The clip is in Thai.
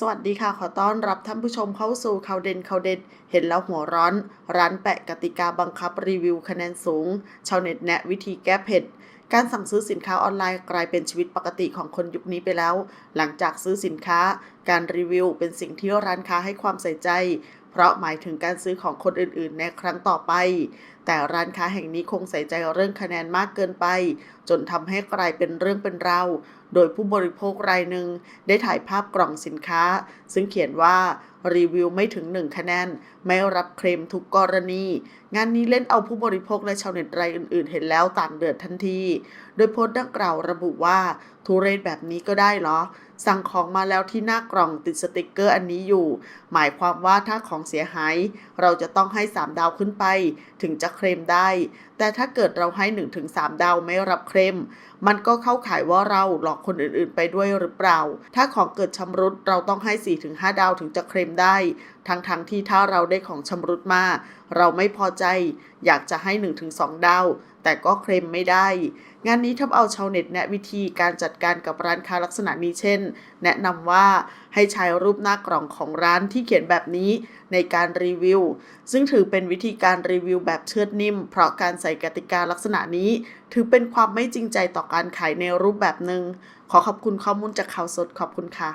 สวัสดีค่ะ ขอต้อนรับท่านผู้ชมเข้าสู่ข่าวเด่นข่าวเด็ด เห็นแล้วหัวร้อน ร้านแปะกติกาบังคับรีวิวคะแนนสูง ชาวเน็ตแนะวิธีแก้เผ็ด การสั่งซื้อสินค้าออนไลน์กลายเป็นชีวิตปกติของคนยุคนี้ไปแล้ว หลังจากซื้อสินค้า การรีวิวเป็นสิ่งที่ร้านค้าให้ความใส่ใจ เพราะหมายถึงการซื้อของคนอื่นๆ ในครั้งต่อไป แต่ร้านค้าแห่งนี้คงใส่ใจเรื่องคะแนนมากเกินไป จนทำให้กลายเป็นเรื่องเป็นราว โดยผู้บริโภครายหนึ่งได้ถ่ายภาพกล่องสินค้า ซึ่งเขียนว่ารีวิวไม่ถึง 1 คะแนน ไม่รับเคลมทุกกรณี งานนี้เล่นเอาผู้บริโภคและชาวเน็ตรายอื่นๆ เห็นแล้วต่างเดือดทันที โดยโพสต์ดังกล่าวระบุว่าทุเรศแบบนี้ก็ได้เหรอ สั่งของมาแล้วที่หน้ากล่องติดสติกเกอร์อันนี้อยู่ หมายความว่าถ้าของเสียหาย เราจะต้องให้ 3 ดาวขึ้นไป ถึงจะเคลมได้ แต่ถ้าเกิดเราให้ 1-3 ดาวไม่รับเคลมมันก็เข้าข่ายว่าเราหลอกคนอื่นๆ ไปด้วยหรือเปล่า ถ้าของเกิดชำรุดเราต้องให้ 4-5 ดาวถึงจะเคลมได้ ทั้งๆทที่ถ้าเราได้ของชำรุดมา เราไม่พอใจ อยากจะให้ 1-2 ดาว แต่ก็เคลมไม่ได้ งานนี้ทำเอาชาวเน็ตแนะวิธีการจัดการกับร้านค้าลักษณะนี้เช่น แนะนำว่าให้ใช้รูปหน้ากล่องของร้านที่เขียนแบบนี้ในการรีวิว ซึ่งถือเป็นวิธีการรีวิวแบบเชือดนิ่ม เพราะการใส่กติกาลักษณะนี้ ถือเป็นความไม่จริงใจต่อการขายในรูปแบบหนึ่งขอขอบคุณข้อมูลจากข่าวสดขอบคุณค่ะ